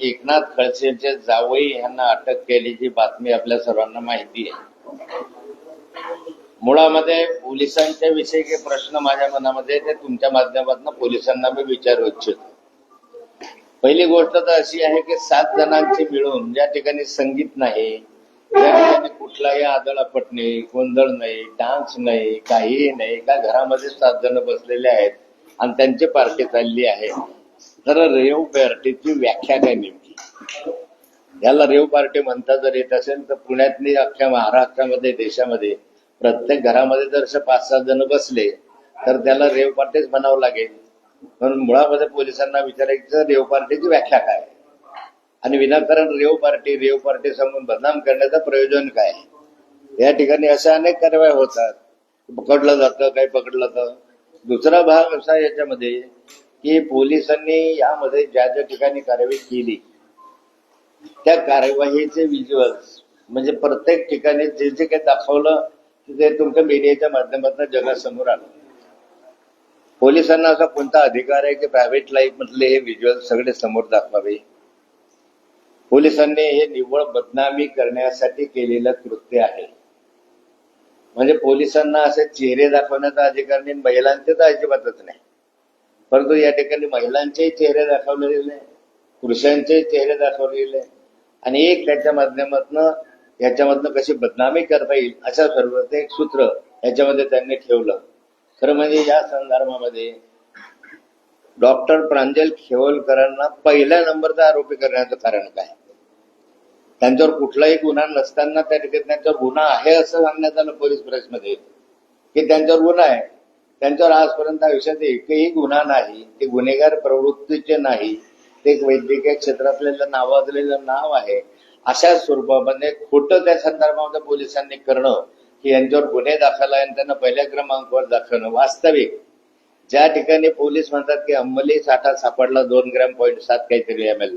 एकनाथ खडसेंचे जावई यांना अटक केल्याची बातमी आपल्या सर्वांना माहिती आहे. मुळामध्ये पोलिसांच्या विषयी काही प्रश्न माझ्या मनामध्ये ते तुमच्या माध्यमातून पोलिसांना मी विचारू इच्छितो. पहिली गोष्ट तर अशी आहे की सात जणांची मिळून ज्या ठिकाणी संगीत नाही त्या ठिकाणी कुठलाही आदळापट नाही गोंधळ नाही डान्स नाही काहीही नाही का घरामध्ये सात जण बसलेले आहेत आणि त्यांची पार्टी चालली आहे. तर रेव पार्टीची व्याख्या काय नेमकी? याला रेव पार्टी म्हणता जर येत असेल तर पुण्यातली अख्ख्या महाराष्ट्रामध्ये देशामध्ये प्रत्येक घरामध्ये जर असे पाच सात जण बसले तर त्याला रेव पार्टीच म्हणावं लागेल. म्हणून मुळामध्ये पोलिसांना विचारायचं रेव पार्टीची व्याख्या काय? आणि विनाकारण रेव पार्टी रेव पार्टी सांगून बदनाम करण्याचं प्रयोजन काय? या ठिकाणी अशा अनेक कारवाया होतात. पकडलं जातं काही पकडलं जातं. दुसरा भाग असा याच्यामध्ये की पोलिसांनी यामध्ये ज्या ज्या ठिकाणी कारवाई केली त्या कार्यवाहीचे व्हिज्युअल्स म्हणजे प्रत्येक ठिकाणी जे जे काही दाखवलं ते तुमच्या मीडियाच्या माध्यमातून जगासमोर आलं. पोलिसांना असा कोणता अधिकार आहे की प्रायव्हेट लाईफ मधले हे व्हिज्युअल सगळे समोर दाखवावे? पोलिसांनी हे निव्वळ बदनामी करण्यासाठी केलेलं कृत्य आहे. म्हणजे पोलिसांना असे चेहरे दाखवण्याचा अधिकार नाही महिलांचे तर अजिबातच नाही. परंतु या ठिकाणी महिलांचेही चेहरे दाखवलेले आहे, पुरुषांचेही चेहरे दाखवलेले आहे. आणि एक त्याच्या माध्यमातनं याच्यामधनं कशी बदनामी करता येईल अशा सर्व एक सूत्र याच्यामध्ये त्यांनी ठेवलं. खरं म्हणजे या संदर्भामध्ये डॉक्टर प्रांजल खेवलकरांना पहिल्या नंबरचा आरोपी करण्याचं कारण काय? त्यांच्यावर कुठलाही गुन्हा नसताना त्या ठिकाणी त्यांच्यावर गुन्हा आहे असं सांगण्यात आलं पोलीस प्रेसमध्ये. की त्यांच्यावर गुन्हा आहे. त्यांच्यावर आजपर्यंत आयुष्यात एकही गुन्हा नाही ते गुन्हेगार प्रवृत्तीचे नाही ते एक वैद्यकीय क्षेत्रातलेलं नावाजलेलं नाव आहे. अशा स्वरूपामध्ये खोटं त्या संदर्भामध्ये पोलिसांनी करणं की यांच्यावर गुन्हे दाखल आहे आणि त्यांना पहिल्या क्रमांकावर दाखवणं वास्तविक. ज्या ठिकाणी पोलीस म्हणतात की अंमली साठा सापडला दोन ग्रॅम पॉईंट सात काहीतरी एम एल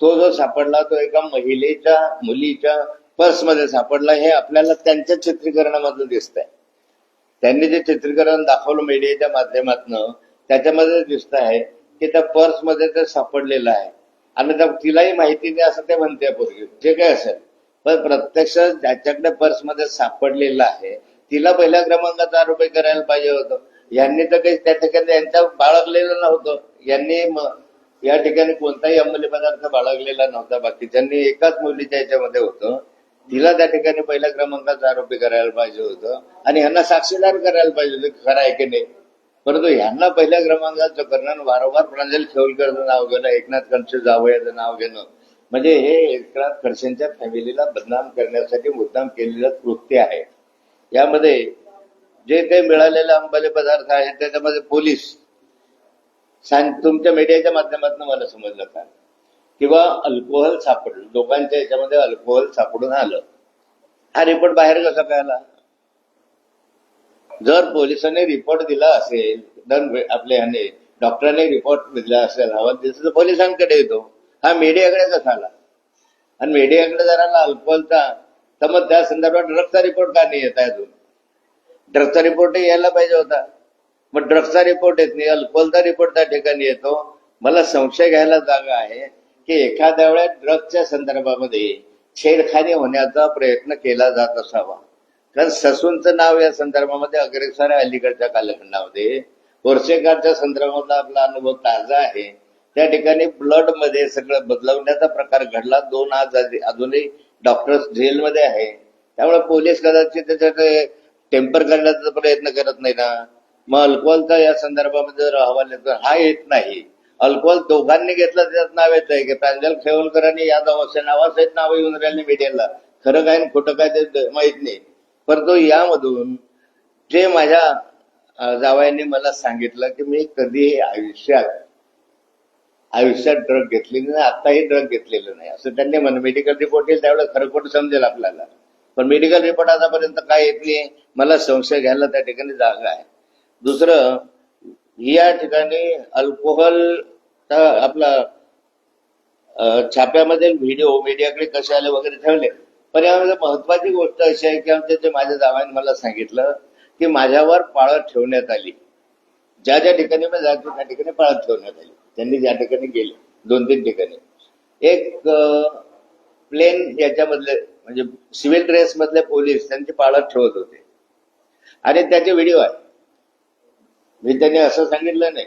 तो जो सापडला तो एका महिलेच्या मुलीच्या पर्समध्ये सापडला हे आपल्याला त्यांच्या चित्रीकरणामधून दिसत आहे त्यांनी जे चित्रीकरण दाखवलं मीडियाच्या माध्यमातून त्याच्यामध्ये दिसत आहे की त्या पर्समध्ये ते सापडलेलं आहे. आणि त्या तिलाही माहिती नाही असं ते म्हणते पूर्वी जे काय असेल. पण प्रत्यक्ष ज्याच्याकडे पर्समध्ये सापडलेलं आहे तिला पहिल्या क्रमांकाचा आरोपी करायला पाहिजे होतं. यांनी तर काही त्या ठिकाणी यांच्या बाळगलेलं नव्हतं. यांनी या ठिकाणी कोणताही अंमली पदार्थ बाळगलेला नव्हता. बाकीच्यांनी एकाच मुलीच्या याच्यामध्ये होतं तिला त्या ठिकाणी पहिल्या क्रमांकाचा आरोपी करायला पाहिजे होतं. आणि ह्यांना साक्षीदार करायला पाहिजे होतं खरं आहे की नाही. परंतु ह्यांना पहिल्या क्रमांकाचं करणं वारंवार प्रांजल खेवलकरचं नाव घेणं एकनाथ खडसे जावयाचं नाव घेणं म्हणजे हे एकनाथ खडसेंच्या फॅमिलीला बदनाम करण्यासाठी मुद्दाम केलेलं कृत्य आहे. यामध्ये जे काही मिळालेले अंबाले पदार्थ आहेत त्याच्यामध्ये पोलीस सांग तुमच्या मीडियाच्या माध्यमातून मला समजलं का? किंवा अल्कोहोल सापडलं. लोकांच्या याच्यामध्ये अल्कोहोल सापडून आलं. हा रिपोर्ट बाहेर कसा काय आला जर पोलिसांनी रिपोर्ट दिला असेल तर आपल्या ह्याने डॉक्टरांनी रिपोर्ट दिला असेल हवा दिसलं तर पोलिसांकडे येतो. हा मीडियाकडे कसा आला? आणि मीडियाकडे जर आला अल्कोहोलचा तर मग त्या संदर्भात ड्रग्सचा रिपोर्ट का नाही येत आहे अजून? ड्रगचा रिपोर्ट यायला पाहिजे होता. मग ड्रग्सचा रिपोर्ट येत नाही. अल्कोहोलचा रिपोर्ट त्या ठिकाणी येतो. मला संशय घ्यायला जागा आहे. की एखाद्या वेळेस ड्रगच्या संदर्भामध्ये छेडखानी होण्याचा प्रयत्न केला जात असावा. कारण ससूनचं नाव या संदर्भामध्ये अग्रेसर आहे अलीकडच्या कालखंडामध्ये. वर्षेकारच्या संदर्भातला आपला अनुभव ताजा आहे. त्या ठिकाणी ब्लडमध्ये सगळं बदलवण्याचा प्रकार घडला. दोन आज अजूनही डॉक्टर्स जेलमध्ये आहे. त्यामुळे पोलीस कदाचित त्याच्यात टेम्पर करण्याचा प्रयत्न करत नाही ना. मग अल्कोहोलचा या संदर्भामध्ये जर अहवाल हा येत नाही. अल्कोहोल दोघांनी घेतलं त्याच्यात नाव येत आहे की प्रांजल खेवलकरांनी यादव असे नावासहित नाव येऊन राहिले मीडियाला. खरं काय खोटं काय ते माहीत नाही. परंतु यामधून जे माझ्या अं, जावयांनी मला सांगितलं की मी कधी आयुष्यात आयुष्यात ड्रग घेतलेली नाही आत्ताही ड्रग घेतलेलं नाही. असं त्यांनी म्हण मेडिकल रिपोर्ट येईल त्यावेळेस खरं खोटं समजेल आपल्याला. पण मेडिकल रिपोर्ट आतापर्यंत काय येत नाही. मला संशय घ्यायला त्या ठिकाणी जागा आहे. दुसरं या ठिकाणी अल्कोहोल आपला छाप्यामध्ये व्हिडिओ मीडियाकडे कसे आले वगैरे ठेवले पण यामध्ये महत्वाची गोष्ट अशी आहे की आमच्या जे माझ्या जावाने मला सांगितलं की माझ्यावर पाळत ठेवण्यात आली. ज्या ज्या ठिकाणी मी जायचो त्या ठिकाणी पाळत ठेवण्यात आली. त्यांनी ज्या ठिकाणी गेले दोन तीन ठिकाणी. एक प्लेन याच्यामधले म्हणजे सिव्हिल ड्रेस मधले पोलीस त्यांची पाळत ठेवत होते. आणि त्याचे व्हिडिओ आहे. मी त्यांनी असं सांगितलं नाही.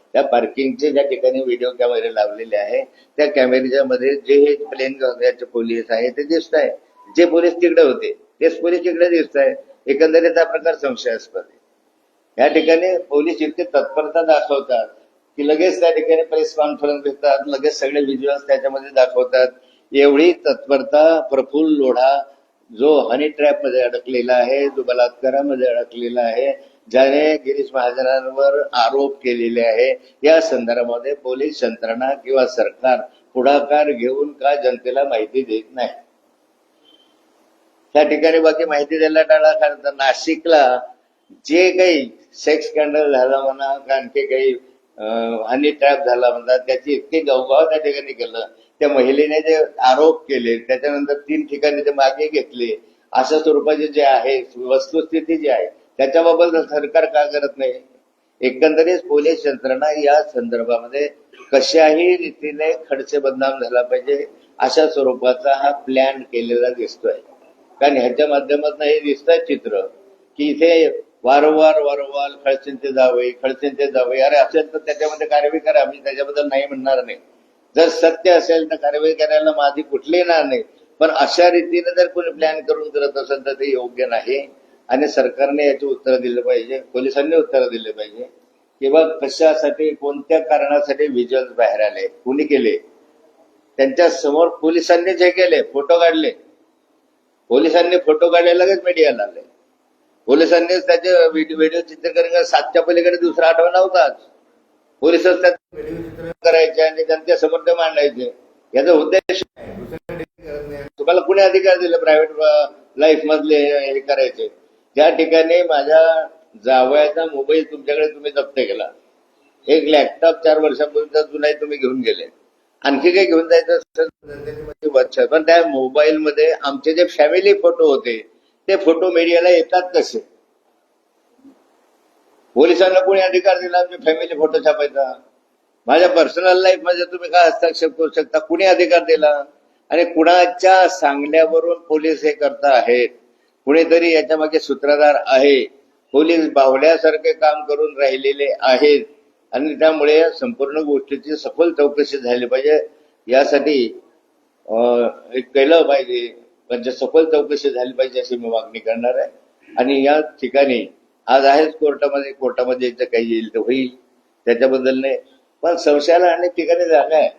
त्या पार्किंगचे ज्या ठिकाणी व्हिडिओ कॅमेरे लावलेले आहे त्या कॅमेऱ्याच्या मध्ये जे हे प्लेन याचे पोलीस आहे ते दिसत आहे. जे पोलीस तिकडे होते तेच पोलीस तिकडे दिसत आहे. एकंदरीत हा प्रकार संशयास्पद आहे. या ठिकाणी पोलीस इतके तत्परता दाखवतात की लगेच त्या ठिकाणी प्रेस कॉन्फरन्स घेतात लगेच सगळे व्हिज्युअल्स त्याच्यामध्ये दाखवतात. एवढी तत्परता प्रफुल्ल लोढा जो हनी ट्रॅपमध्ये अडकलेला आहे जो बलात्कारामध्ये अडकलेला आहे ज्याने गिरीश महाजनांवर आरोप केलेले आहे या संदर्भामध्ये पोलीस यंत्रणा किंवा सरकार पुढाकार घेऊन का जनतेला माहिती देत नाही? त्या ठिकाणी बाकी माहिती द्यायला टाळा कारण तर नाशिकला जे काही सेक्स स्कॅन्डल झाला म्हणा आणखी काही हनी ट्रॅप झाला म्हणतात त्याची इतकी गवगाव त्या ठिकाणी केलं. त्या महिलेने जे आरोप केले त्याच्यानंतर तीन ठिकाणी ते मागे घेतले. अशा स्वरूपाचे जे आहे वस्तुस्थिती जी आहे त्याच्याबाबत सरकार का करत नाही? एकंदरीत पोलीस यंत्रणा या संदर्भामध्ये कशाही रीतीने खडसे बदनाम झाला पाहिजे अशा स्वरूपाचा हा प्लॅन केलेला दिसतोय. कारण ह्याच्या माध्यमातून हे दिसतंय चित्र की इथे वारंवार वारंवार खडसेंचे जावे खडसेंचे जावे अरे असेल तर त्याच्यामध्ये कारवाई करा मी त्याच्याबद्दल नाही म्हणणार नाही. जर सत्य असेल तर कारवाई करायला माझी कुठलीही येणार नाही. पण अशा रीतीने जर कोणी प्लॅन करून करत असेल तर ते योग्य नाही. आणि सरकारने याचे उत्तर दिले पाहिजे पोलिसांनी उत्तर दिले पाहिजे किंवा कशासाठी कोणत्या कारणासाठी व्हिज्युअल बाहेर आले कुणी केले? त्यांच्यासमोर पोलिसांनी जे केले फोटो काढले. पोलिसांनी फोटो काढले लगेच मीडियाला आले. पोलिसांनीच त्याचे व्हिडिओ व्हिडिओ चित्रीकरण सातच्या पलीकडे दुसरा आठवण नव्हताच. पोलिसच करायचे आणि त्यांच्यासमोर ते मांडायचे. याचा उद्देश तुम्हाला कुणी अधिकार दिले प्रायव्हेट लाईफ मधले हे करायचे? त्या ठिकाणी माझ्या जावयाचा मोबाईल तुमच्याकडे तुम्ही जप्त केला. एक लॅपटॉप चार वर्षापूर्वीचा जुनाही तुम्ही घेऊन गेले. आणखी काही घेऊन जायचं पण त्या मोबाईल मध्ये आमचे जे फॅमिली फोटो होते ते फोटो मीडियाला येतात कसे पोलिसांना कोणी अधिकार दिला मी फॅमिली फोटो छापायचा. माझ्या पर्सनल लाईफमध्ये तुम्ही काय हस्तक्षेप करू शकता? कुणी अधिकार दिला? आणि कुणाच्या सांगण्यावरून पोलीस हे करता आहेत? कुणीतरी याच्या मागे सूत्रधार आहे. पोलीस बावल्यासारखे काम करून राहिलेले आहेत. आणि त्यामुळे या संपूर्ण गोष्टीची सखोल चौकशी झाली पाहिजे. यासाठी केलं पाहिजे. म्हणजे सखोल चौकशी झाली पाहिजे अशी मी मागणी करणार आहे. आणि या ठिकाणी आज आहेच कोर्टामध्ये कोर्टामध्ये याचं काही येईल तर होईल. त्याच्याबद्दल नाही पण संशयाला अनेक ठिकाणी जागा आहे.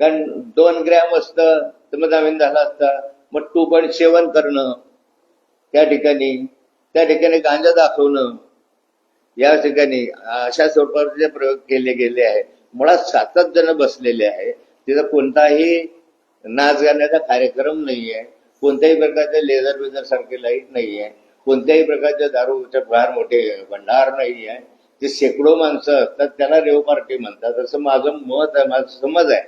कारण दोन ग्रॅम असतं तर मग जामीन झाला असता. मग टू पॉईंट सेवन करणं त्या ठिकाणी त्या ठिकाणी गांजा दाखवणं या ठिकाणी अशा स्वरूपाचे प्रयोग केले गेले आहेत. मुळात सातच जण बसलेले आहे तिथं कोणताही नाच गाण्याचा कार्यक्रम नाही आहे कोणत्याही प्रकारचे लेझर वेझर सारखे लाइट नाही आहे कोणत्याही प्रकारच्या दारूचे फार मोठे भंडार नाही आहे ते शेकडो माणसं असतात त्याला रेव पार्टी म्हणतात. असं माझं मत आहे माझं समज आहे.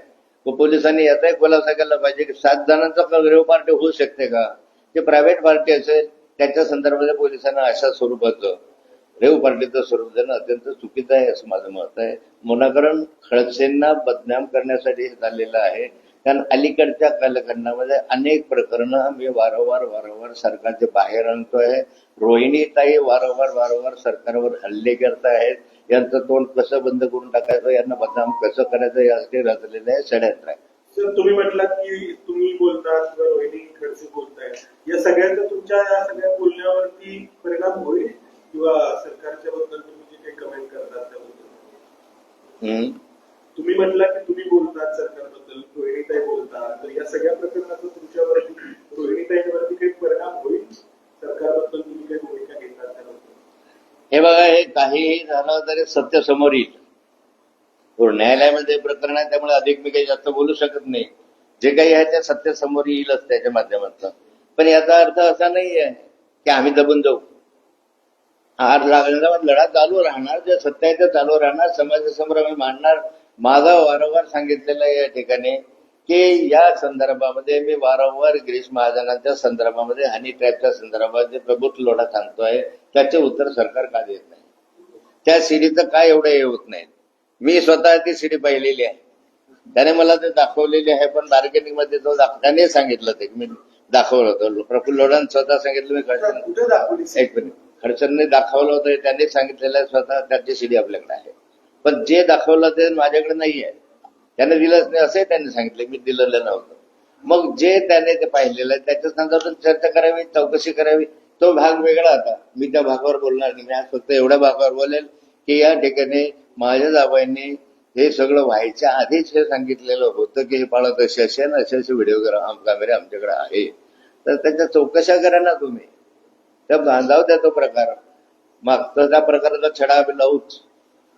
पोलिसांनी याचाही खुलासा केला पाहिजे की सात जणांचा रेव पार्टी होऊ शकते का? जे प्रायव्हेट पार्टी असेल त्याच्या संदर्भात पोलिसांना अशा स्वरूपाचं रेव पार्टीचं स्वरूप देणं अत्यंत चुकीचं आहे असं माझं मत आहे. मुनाकरण खडसेंना बदनाम करण्यासाठी हे चाललेलं आहे. कारण अलीकडच्या कालखंडामध्ये अनेक प्रकरणं मी वारंवार वारंवार सरकारचे बाहेर आणतोय. रोहिणीताई वारंवार वारंवार सरकारवर हल्ले करत आहेत यांचं तोंड कसं बंद करून टाकायचं? यांना बदनाम कसं करायचं? यासाठी रचलेलं आहे षडयंत्र आहे. सर तुम्ही म्हटलात की तुम्ही बोलता किंवा रोहिणी खडसे बोलताय या सगळ्यांचा तुमच्या या सगळ्या बोलण्यावरती परिणाम होईल? किंवा सरकारच्या बद्दल तुम्ही जे काही कमेंट करतात त्याबद्दल? हम्म. तुम्ही म्हटला की तुम्ही बोलतात सरकारबद्दल रोहिणीताई बोलतात तर या सगळ्या प्रकरणाचा तुमच्यावरती रोहिणीताईंवरती काही परिणाम होईल? सरकारबद्दल तुम्ही काही भूमिका घेतात हे बघा हे काहीही झालं तरी सत्य समोर येईल. हो, न्यायालयामध्ये प्रकरण आहे त्यामुळे अधिक मी काही जास्त बोलू शकत नाही. जे काही आहे ते सत्य समोर येईलच त्याच्या माध्यमातून. पण याचा अर्थ असा नाही आहे की आम्ही दबून जाऊ. हार लागण्याचा लढा चालू राहणार जे सत्य आहे ते चालू राहणार समाजासमोर आम्ही मांडणार माझा वारंवार सांगितलेलं या ठिकाणी की या संदर्भामध्ये मी वारंवार गिरीश महाजनांच्या संदर्भामध्ये हनी ट्रॅपच्या संदर्भात जे प्रभुत्व लोढा सांगतोय त्याचे उत्तर सरकार का देत नाही? त्या सीडीचं काय एवढं हे होत नाही? मी स्वतः ती सीडी पाहिलेली आहे. त्याने मला ते दाखवलेली आहे पण बार्गेनिंगमध्ये तो दाख त्याने सांगितलं ते. मी दाखवलं होतं. प्रफुल्ल लोढांनी स्वतः सांगितलं मी दाखवली एक मिनिट. खडसरने दाखवलं होतं त्यांनी सांगितलेलं आहे स्वतः त्याची सीडी आपल्याकडे आहे. पण जे दाखवलं ते माझ्याकडे नाही आहे त्याने दिलंच नाही असंही त्यांनी सांगितलं मी दिलेलं नव्हतं. मग जे त्याने ते पाहिलेलं आहे त्याच्या संदर्भात चर्चा करावी चौकशी करावी तो भाग वेगळा होता. मी त्या भागावर बोलणार नाही. मी आज फक्त एवढ्या भागावर बोलेल की या ठिकाणी माझ्या जाबाईंनी हे सगळं व्हायच्या आधीच हे सांगितलेलं होतं की हे पाळत असे असे ना असे असे व्हिडिओ कॅमेरे आमच्याकडे आहे. तर त्याच्या चौकशा करा ना तुम्ही. त्या बांधाव त्या तो प्रकार. मागचा त्या प्रकाराचा छडा आम्ही लावूच.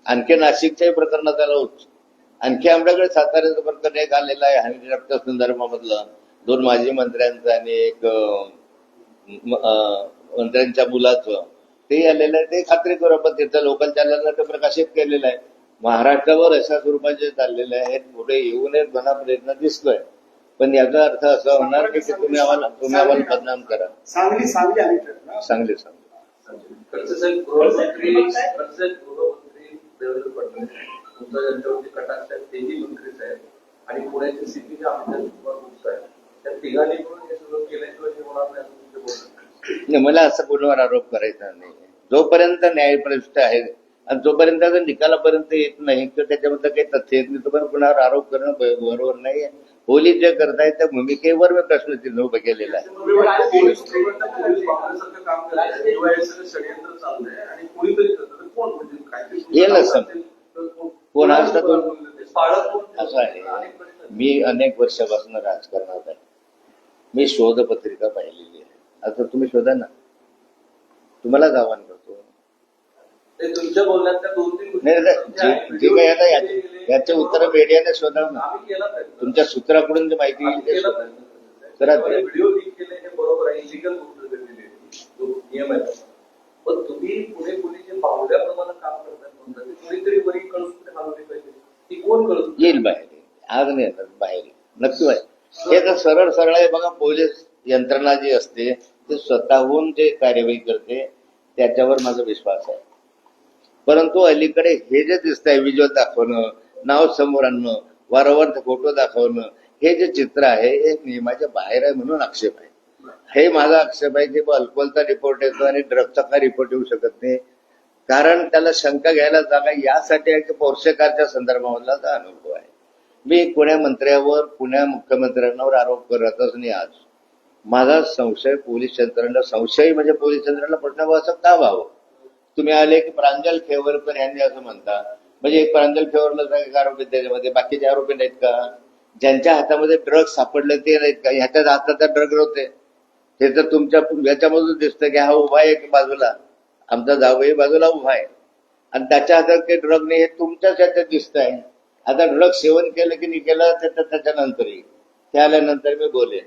आणखी नाशिकच्याही प्रकरणाचा लावूच आणखी आमच्याकडे साताऱ्याचं प्रकरण एक आलेलं आहे हॅन्डीक्राफ्टच्या संदर्भामधलं. दोन माजी मंत्र्यांचं आणि एक मंत्र्यांच्या मुलाचं. ते आलेलं आहे ते खात्री करू आपण तिथं लोकल चॅनलला ते प्रकाशित केलेलं आहे. महाराष्ट्रावर अशा स्वरूपाचे चाललेले आहेत पुढे येऊ नयेत म्हणा प्रयत्न दिसतोय. पण याचा अर्थ असा होणार की तुम्ही आम्हाला तुम्ही आम्हाला बदनाम करा. सांगली सांगली. आणि ठरला देवेंद्र फडणवीस तुमचा ज्यांच्यावरती कटाक्ष आहे तेही मंत्रीच आहेत आणि पुण्याचे जे आमच्या कुमार गुप्ता आहेत त्या तिघांनी मिळून हे सगळं केल्याशिवाय हे होणार नाही असं तुमचे बोलणं मला असं कोणावर आरोप करायचा नाही. जोपर्यंत न्यायप्रविष्ट आहे आणि जोपर्यंत निकालापर्यंत येत नाही किंवा त्याच्याबद्दल काही तथ्य येत नाही तोपर्यंत कुणावर आरोप करणं बरोबर नाही पोलीस जे करतायत त्या भूमिकेवर मी प्रश्नचिन्ह उभं केलेलं आहे. करतं तर कोण काहीतरी येईल काम समज. असेल तर कोण- कोण असतं तो? ते पाळत कोण असं आहे. मी अनेक वर्षापासून राजकारणात आहे. मी शोध पत्रिका पाहिलेली आहे. आता तुम्ही शोधा ना. तुम्हालाच आव्हान करतो. तुमच्या नाही जे काही आता याचे उत्तर मीडियाने शोधाव ना. तुमच्या सूत्राकडून जे माहिती करा. व्हिडिओ लीक केले हे बरोबर आहे. नियम आहे. पण तुम्ही पुणे पोलीस जे पावड्याप्रमाणे काम करतात म्हणतात ते कोणीतरी वरी कळून हलवली पाहिजे. ती कोण कळून येईल बाहेर. आज नाही येतात बाहेर. नक्की बाहेर. हे तर सरळ सरळ आहे बघा पोलीस यंत्रणा जी असते ते स्वतःहून जे कार्यवाही करते त्याच्यावर माझा विश्वास आहे. परंतु अलीकडे हे जे दिसत आहे विज्युअल दाखवणं नाव समोर आणणं वारंवार फोटो दाखवणं हे जे चित्र आहे हे नियमाच्या बाहेर आहे म्हणून आक्षेप आहे. हे माझा आक्षेप आहे की अल्कोहोलचा रिपोर्ट येतो आणि ड्रगचा का रिपोर्ट येऊ शकत नाही. कारण त्याला शंका घ्यायला जागा यासाठी आहे की पोर्शेकारच्या संदर्भामधला अनुभव आहे. मी पुण्या मंत्र्यावर पुण्या मुख्यमंत्र्यांवर आरोप करतच नाही आज. माझा संशय पोलीस यंत्रणा संशय म्हणजे पोलीस यंत्रणा प्रश्न असं का व्हावं तुम्ही आले की प्रांजल खेवरकर यांनी असं म्हणता. म्हणजे एक प्रांजल खेवरला एक आरोपी त्याच्यामध्ये बाकीचे आरोपी नाहीत का? ज्यांच्या हातामध्ये ड्रग सापडले ते नाहीत का? ह्याच्या हातात ड्रग होते. हे तर तुमच्या याच्यामधून दिसतं की हा उभा आहे की बाजूला. आमचा जावई बाजूला उभा आहे. आणि त्याच्या हातात काही ड्रग नाही हे तुमच्याच याच्यात दिसत आहे आता ड्रग सेवन केलं की नाही केलं तर तर त्याच्यानंतर येईल ते आल्यानंतर मी बोलेन.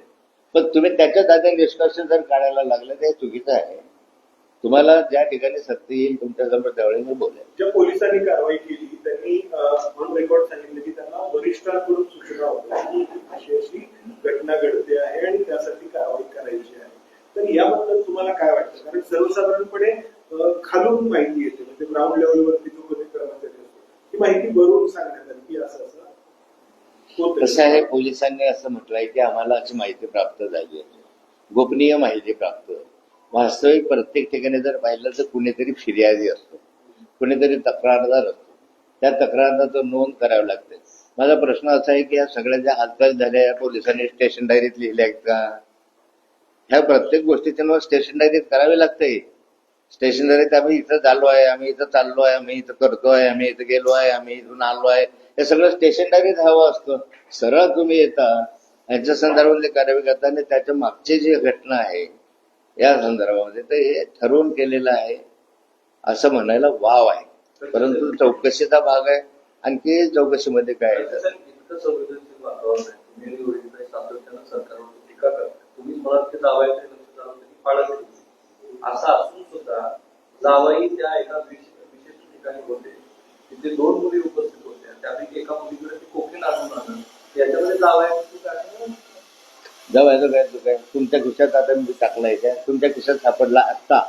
पण तुम्ही त्याच्यात आता निष्कर्ष जर काढायला लागले ते चुकीचं आहे. तुम्हाला ज्या ठिकाणी सत्य येईल तुमच्यासमोर त्यावेळी मी बोलेन. ज्या पोलिसांनी कारवाई केली त्यांनी ऑन रेकॉर्ड सांगितलं की त्यांना वरिष्ठांकडून सूचना होत्या की अशी अशी घटना घडते आहे आणि त्यासाठी कारवाई करायची आहे. तर याबद्दल तुम्हाला काय वाटतं? कारण सर्वसाधारणपणे खालून माहिती येते. म्हणजे ग्राउंड लेवलवरती जो कधी कर्मचारी असतो ती माहिती भरून सांगण्यात आली की असं असं होतं. कसं आहे पोलिसांनी असं म्हटलंय की आम्हाला अशी माहिती प्राप्त झाली आहे. गोपनीय माहिती प्राप्त वास्तविक प्रत्येक ठिकाणी जर पाहिलं तर कुणीतरी फिर्यादी असतो. कुणीतरी तक्रारदार असतो. त्या तक्रारदार नोंद करावी लागते. माझा प्रश्न असा आहे की या सगळ्या ज्या हालचाल झाल्या पोलिसांनी स्टेशन डायरीत लिहिल्या आहेत का? ह्या प्रत्येक गोष्टीच्या नोंद स्टेशन डायरीत करावी लागते. स्टेशन डायरीत आम्ही इथं झालो आहे आम्ही इथं चाललो आहे आम्ही इथं करतो आहे आम्ही इथं गेलो आहे आम्ही इथून आलो आहे. हे सगळं स्टेशन डायरीत हवं असतं. सरळ तुम्ही येता. यांच्या संदर्भातली कार्यवाही करता आणि त्याच्या मागची जी घटना आहे या संदर्भामध्ये तर हे ठरवून केलेलं आहे असं म्हणायला वाव आहे. परंतु चौकशीचा भाग आहे. आणखी चौकशीमध्ये काय आहे? तुम्ही ते पाळत असून सुद्धा जावाई त्या एका विशेष ठिकाणी होते. तिथे दोन मुली उपस्थित होत्या. त्यापैकी एका मुलीकडे ते कोकीन आलं याच्यामध्ये जावायची जाऊ याचं काय काय तुमच्या खिशात आता मी टाकलाय का तुमच्या खिशात सापडला आत्ता.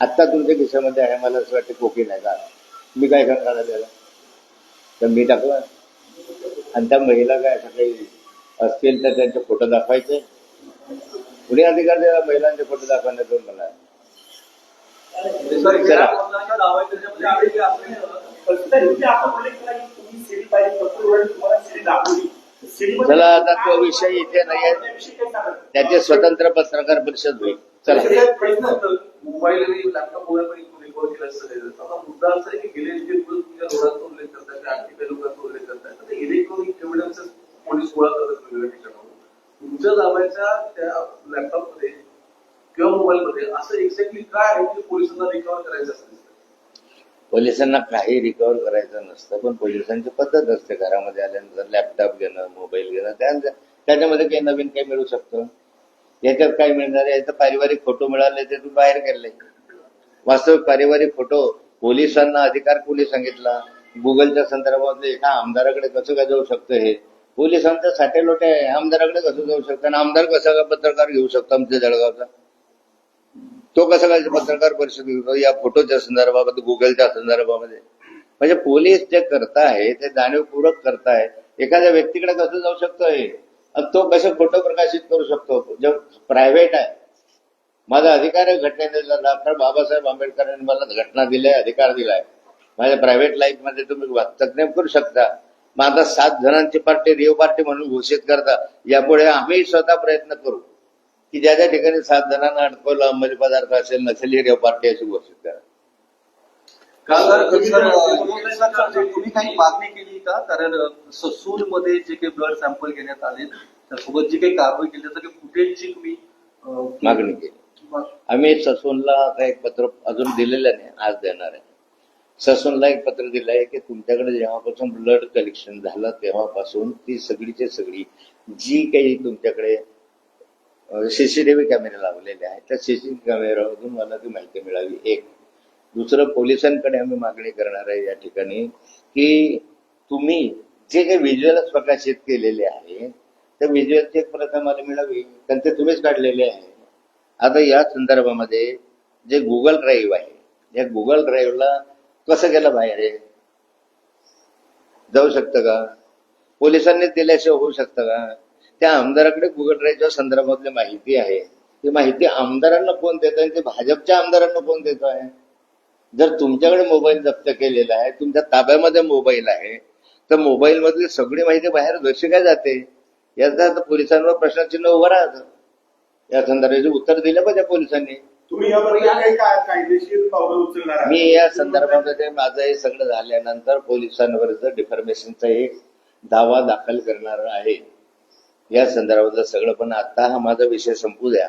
आत्ता तुमच्या खिशामध्ये आहे मला असं वाटतं कोकी नाही का मी काय करणार आहे त्याला? तर मी टाकला आणि त्या महिला काय असं काही असतील तर त्यांचे फोटो दाखवायचे. कुणी अधिकार द्या महिलांचे फोटो दाखवण्यातून मला चला. चला आता तो विषय इथे नाही त्याचे स्वतंत्र पत्रकार परिषद होईल. चला. मोबाईल आणि लॅपटॉप मुद्दा असा आहे की गेले जे दिवस तुमच्या रोडाचा उल्लेख करतात आणखी काही लोकांचा उल्लेख करतात. इलेक्ट्रॉनिक एव्हिडन्स पोलीस गोळा करत वेगवेगळ्या ठिकाणाहून. तुमच्या दाव्याच्या त्या लॅपटॉपमध्ये किंवा मोबाईल मध्ये असं एक्झॅक्टली काय आहे की पोलिसांना रिकव्हर करायचं असतं? पोलिसांना काही रिकवर करायचं नसतं पण पोलिसांची पद्धत असते. घरामध्ये आल्यानंतर लॅपटॉप घेणं मोबाईल घेणं त्या- त्याच्यामध्ये काही नवीन काही मिळू शकतं. याच्यात काय मिळणार आहे? याचं पारिवारिक फोटो मिळाले ते तू बाहेर गेले. वास्तविक पारिवारिक फोटो पोलिसांना अधिकार कोणी सांगितला? गुगलच्या संदर्भामध्ये एका आमदाराकडे कसं काय जाऊ शकतं हे? पोलिसांचा साठेलोटे आहे. आमदाराकडे कसं जाऊ शकतं? आणि आमदार कसा पत्रकार घेऊ शकतो आमच्या जळगावचा? तो कसा काय पत्रकार परिषद घेतो या फोटोच्या संदर्भामध्ये गुगलच्या संदर्भामध्ये. म्हणजे पोलीस जे करताय ते जाणीवपूर्वक करताय एखाद्या व्यक्तीकडे कसं जाऊ शकतो हे? तो कसे फोटो प्रकाशित करू शकतो? जे प्रायव्हेट आहे. माझा अधिकार आहे घटनेने डॉक्टर बाबासाहेब आंबेडकरांनी मला घटना दिलाय अधिकार दिलाय. माझ्या प्रायव्हेट लाईफमध्ये तुम्ही तज्ञ करू शकता. मग आता सात जणांची पार्टी रिओ पार्टी म्हणून घोषित करता. यापुढे आम्ही स्वतः प्रयत्न करू. की ज्या ज्या ठिकाणी सात जणांना अडकवलं अंमली पदार्थ असेल नसेल ही रिओ पार्टी अशी घोषित करा. सर, तुम्ही काही मागणी केली का? कारण ससूरमध्ये जे काही ब्लड सॅम्पल घेण्यात आले त्यासोबत जी काही कारवाई केली त्याचं काही फुटेजची तुम्ही मागणी केली. आम्ही ससूनला आता एक पत्र अजून दिलेलं नाही आज देणार आहे. ससूनला एक पत्र दिलं आहे की तुमच्याकडे जेव्हापासून ब्लड कलेक्शन झालं तेव्हापासून ती सगळीची सगळी जी काही तुमच्याकडे सीसीटीव्ही कॅमेरे लावलेले आहेत. त्या सीसीटीव्ही कॅमेऱ्यामधून मला ती माहिती मिळावी. एक. दुसरं पोलिसांकडे आम्ही मागणी करणार आहे या ठिकाणी की तुम्ही जे काही व्हिज्युअल्स प्रकाशित केलेले आहे त्या व्हिज्युअलची एक प्रथा मला मिळावी. कारण ते तुम्हीच काढलेले आहे. आता या संदर्भामध्ये जे गुगल ड्राईव्ह आहे या गुगल ड्राईव्हला कसं गेलं बाहेर जाऊ शकतं का? पोलिसांनी दिल्याशिवाय होऊ शकतं का? त्या आमदाराकडे गुगल ड्राईव्हच्या संदर्भातली माहिती आहे. ती माहिती आमदारांना कोण देत आहे ते भाजपच्या आमदारांना कोण देत आहे? जर तुमच्याकडे मोबाईल जप्त केलेला आहे तुमच्या ताब्यामध्ये मोबाईल आहे तर मोबाईल मधली सगळी माहिती बाहेर कशी काय जाते? याचा आता पोलिसांवर प्रश्नचिन्ह उभं राहतं. या संदर्भाचे उत्तर दिलं पाहिजे पोलिसांनी? मी या संदर्भामध्ये माझं हे सगळं झाल्यानंतर पोलिसांवरच डिफॉर्मेशनचा एक दावा दाखल करणार आहे. या संदर्भातलं सगळं पण आता हा माझा विषय संपू द्या.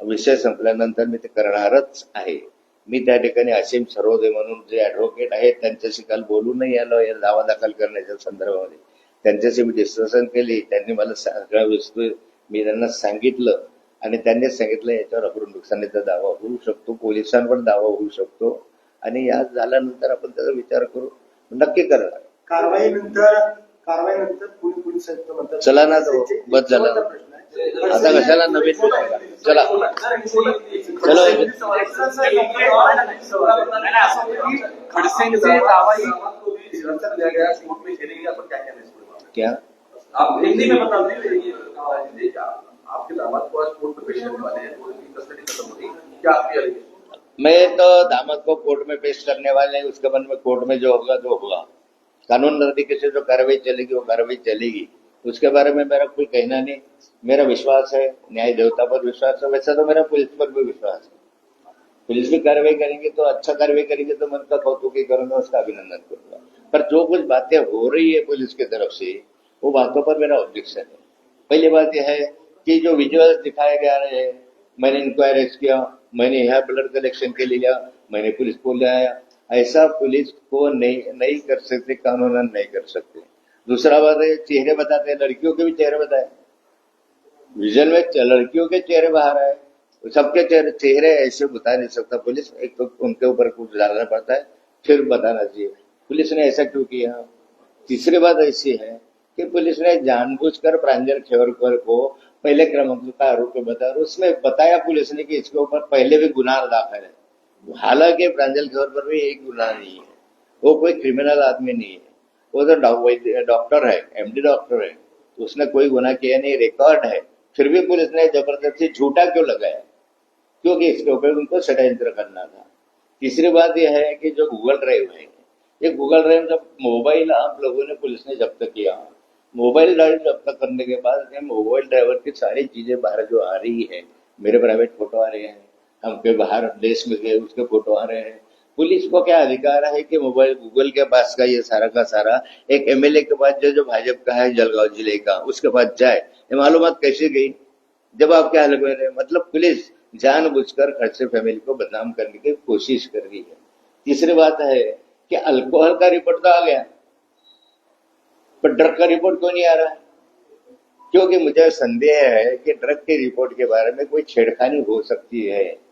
विषय संपल्यानंतर मी ते करणारच आहे. मी त्या ठिकाणी असीम सरोदे म्हणून जे ऍडव्होकेट आहेत त्यांच्याशी काल बोलूनही आलो या दावा दाखल करण्याच्या संदर्भामध्ये. त्यांच्याशी मी डिस्कशन केली त्यांनी मला सगळं विस्तृत मी त्यांना सांगितलं आणि त्यांनी सांगितलं याच्यावर अक्रूर नुकसानीचा दावा होऊ शकतो पोलिसांवर दावा होऊ शकतो. आणि या झाल्यानंतर आपण त्याचा विचार करू. नक्की करणार कारवाईनंतर कारवाईनंतर पोलीस पोलीस आयुक्त म्हणतात चला ना तो, बस झालं. आहे. आता कशाला नवीन चला चलो खडसेंचे दावाही निरंतर दिया गया कोर्ट में अपन क्या कहना है क्या? आप हिंदी में बता दीजिए आपके दामाद को आज कोर्ट में पेश करने वाले हैं कस्टडी खत्म होगी क्या आपकी एलिगेशन मैं तो दामाद को कोर्ट में पेश करने वाले हैं उसके बाद में कोर्ट में जो होगा जो होगा। कानून से जो कार्रवाई चलेगी, वो कार्रवाई चलेगी। उसके बारे में मेरा कोई कहना नहीं। मेरा विश्वास है, न्याय देवता पर विश्वास है, वैसे तो मेरा पुलिस पर भी विश्वास है। पुलिस भी कार्रवाई करेंगे तो अच्छा कार्रवाई करेंगे तो मैं उनका कौतुकी करूँगा उसका अभिनंदन करूँगा। पर जो कुछ बातें हो रही है पुलिस की तरफ़ से, वो बातों पर मेरा ऑब्जेक्शन है। पहली बात यह है कि जो विजुअल दिखाए जा रहे हैं, मैंने इंक्वायरीज किया, मैंने यहाँ ब्लड कलेक्शन के लिए लिया, मैंने पुलिस को ले आया। ऐसा पुलिस को नहीं नहीं कर सकते कानूनन नहीं कर सकते। दूसरा बात है, चेहरे बताते हैं, लड़कियों के भी चेहरे बताए। विजन में लड़कियों के चेहरे बाहर आए। सबके चेहरे चेहरे ऐसे बता नहीं सकता। पुलिस एक तो उनके ऊपर कुछ डालना पड़ता है, फिर बताना चाहिए। पुलिस ने ऐसा क्यों किया? तीसरी बात ऐसी है कि पुलिस ने जानबूझकर प्रांजल खेवरकर को पहले क्रमांक का आरोप बताया और उसमें बताया पुलिस ने कि इसके ऊपर पहले भी गुनाह दाखिल है। हालाँकि प्रांजल खेवरकर भी एक गुना नहीं है। वो कोई क्रिमिनल आदमी नहीं है। वो तो डॉक्टर है एमडी डॉक्टर है। उसने कोई गुना किया नहीं रिकॉर्ड है। फिर भी पुलिस ने ज़बरदस्ती झूठा क्यों लगाया? क्योंकि इसके ऊपर उनको षड्यंत्र करना था। तीसरी बात यह है कि जो गूगल ड्राइव है, ये गूगल ड्राइव जब मोबाइल आप लोगों ने पुलिस ने जब्त किया मोबाइल ड्राइव जब्त करने के बाद मोबाइल ड्राइवर की सारी चीज़ें बाहर जो आ रही है, मेरे प्राइवेट फ़ोटो आ रहे हैं हमके बाहर देश में गए, उसके फ़ोटो आ रहे हैं। पुलिस को क्या अधिकार है कि मोबाइल गूगल के पास का ये सारा का सारा, एक एमएलए के पास जो जो भाजपा का है, जलगांव ज़िले का, उसके पास जाए? ये मालूमात कैसे गई? जब आप क्या लगे रहे मतलब पुलिस जानबूझकर खड़से फैमिली को बदनाम करने की कोशिश कर रही है। तीसरी बात है कि अल्कोहल का रिपोर्ट तो आ गया। पर ड्रग का रिपोर्ट क्यों नहीं आ रहा? क्योंकि मुझे संदेह है कि ड्रग के रिपोर्ट के बारे में कोई छेड़खानी हो सकती है।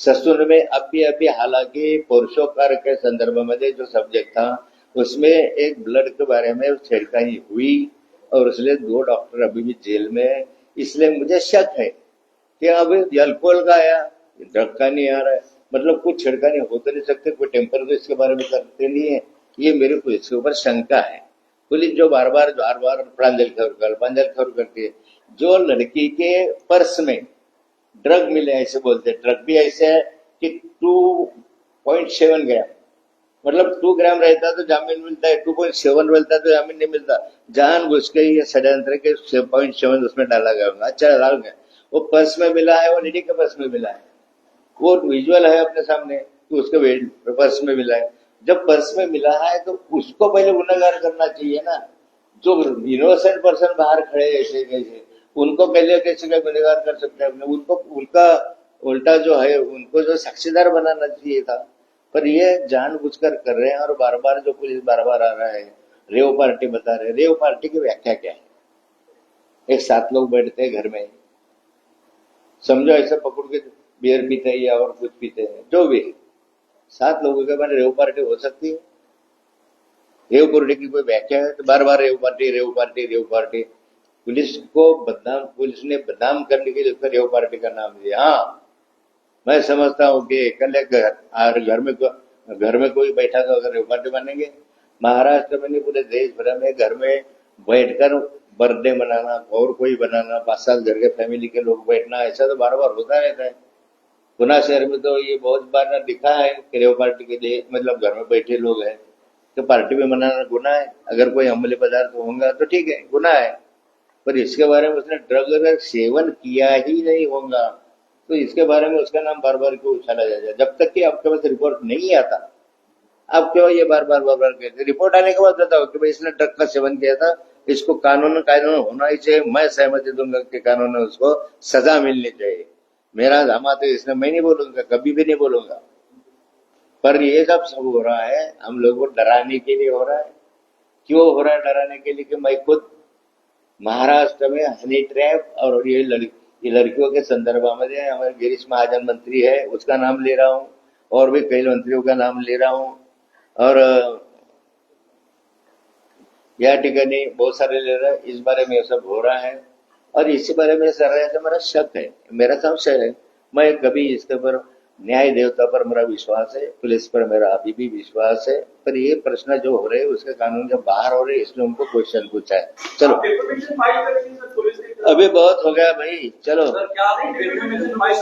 ससुर में अभी अभी हालाँकि पुरुषोकार के संदर्भ में जो सब्जेक्ट था, उसमें एक ब्लड के बारे में छेड़खानी हुई और इसलिए दो डॉक्टर अभी भी जेल में, इसलिए मुझे शक है कि अब अल्कोहल का आया ड्रग का नहीं आ रहा है। मतलब कुछ छिड़कानी हो तो नहीं सकते, कोई टेम्पर तो इसके बारे में करते नहीं है। ये मेरे को इसके ऊपर शंका है। पुलिस जो बार बार बार बार प्रांजल खबर कर, प्रांजल खबर करती है जो लड़की के पर्स में ड्रग मिले ऐसे बोलते हैं। ड्रग भी ऐसे है कि टू पॉइंट सेवन ग्राम मतलब टू ग्राम रहता तो जामीन मिलता है टू पॉइंट सेवन मिलता तो जामीन नहीं मिलता। जान घुस के ये षड्यंत्र के पॉइंट सेवन उसमें डाला गया होगा। अच्छा डाल गया। वो पर्स में मिला है, वो निधि के पर्स में मिला है। वो विजुअल है अपने सामने तो उसके वेट पर्स में मिला है। जब पर्स में मिला है तो उसको पहले गुनागार करना चाहिए ना। जो इनोसेंट पर्सन बाहर खड़े ऐसे कैसे उनको पहले कैसे क्या गुनहगार कर सकते हैं उनको, उनका उल्टा जो है, उनको जो साक्षीदार बनाना चाहिए था। पर ये जानबूझकर कर रहे हैं और बार बार जो पुलिस बार बार आ रहा है, रेव पार्टी बता रहे रेव पार्टी की व्याख्या क्या है? एक सात लोग बैठते हैं घर में। समझो ऐसे पकड़ के बियर पीते हैं या और कुछ पीते हैं, जो भी है। सात लोगों के बाद रेव पार्टी हो सकती है। रेव पार्टी की कोई व्याख्या है? तो बार बार rave party rave party rave party. Police को बदनाम, पुलिस ने बदनाम करने के लिए उसको रेव पार्टी का नाम दिया हाँ मैं समझता हूँ कि अकेले घर घर में घर में कोई बैठा तो अगर रेव पार्टी बनेंगे। महाराष्ट्र में नहीं, पूरे देश भर में घर में बैठकर बर्थडे मनाना, और कोई बनाना, पाँच सात घर के फैमिली के लोग बैठना, ऐसा तो बार बार होता रहता है। पुणे शहर में तो ये बहुत बार दिखा है कि रेव पार्टी के लिए मतलब घर में बैठे लोग हैं। तो पार्टी में मनाना गुना है। अगर कोई अमली पदार्थ होगा तो ठीक है गुना है। पर इसके बारे में उसने ड्रग अगर सेवन किया ही नहीं होगा। तो इसके बारे में उसका नाम बार बार क्यों उछाला जाएगा जब तक कि आपके पास रिपोर्ट नहीं आता आप क्यों ये बार बार बार बार कहते रिपोर्ट आने के बाद बताओ कि भाई इसने ड्रग का सेवन किया था, इसको कानून कानून होना ही चाहिए। मैं सहमति दूँगा कि कानून में उसको सजा मिलनी चाहिए। मेरा दामाद तो इसने, मैं नहीं बोलूँगा, कभी भी नहीं बोलूँगा। पर ये सब सब हो रहा है। हम लोगों को डराने के लिए हो रहा है। क्यों हो रहा है डराने के लिए कि मैं खुद महाराष्ट्र में हनी ट्रैप और ये लड़की लड़कियों के संदर्भ में हमारे गिरीश महाजन मंत्री है उसका नाम ले रहा हूँ और भी कई मंत्रियों का नाम ले रहा हूँ। और अ, या ठिकाणी बहुत सारे ले रहा है इस बारे में सब हो रहा है। और इसी बारे में सर मेरा शक है मेरा संशय है मैं कभी इसके ऊपर न्याय देवता पर मेरा विश्वास है पुलिस पर मेरा अभी भी विश्वास है पर ये प्रश्न जो हो रहे हैं उसके कानून के बाहर हो रहे हैं इसलिए उनको क्वेश्चन पूछा है। चलो। अभी बहुत हो गया भाई चलो।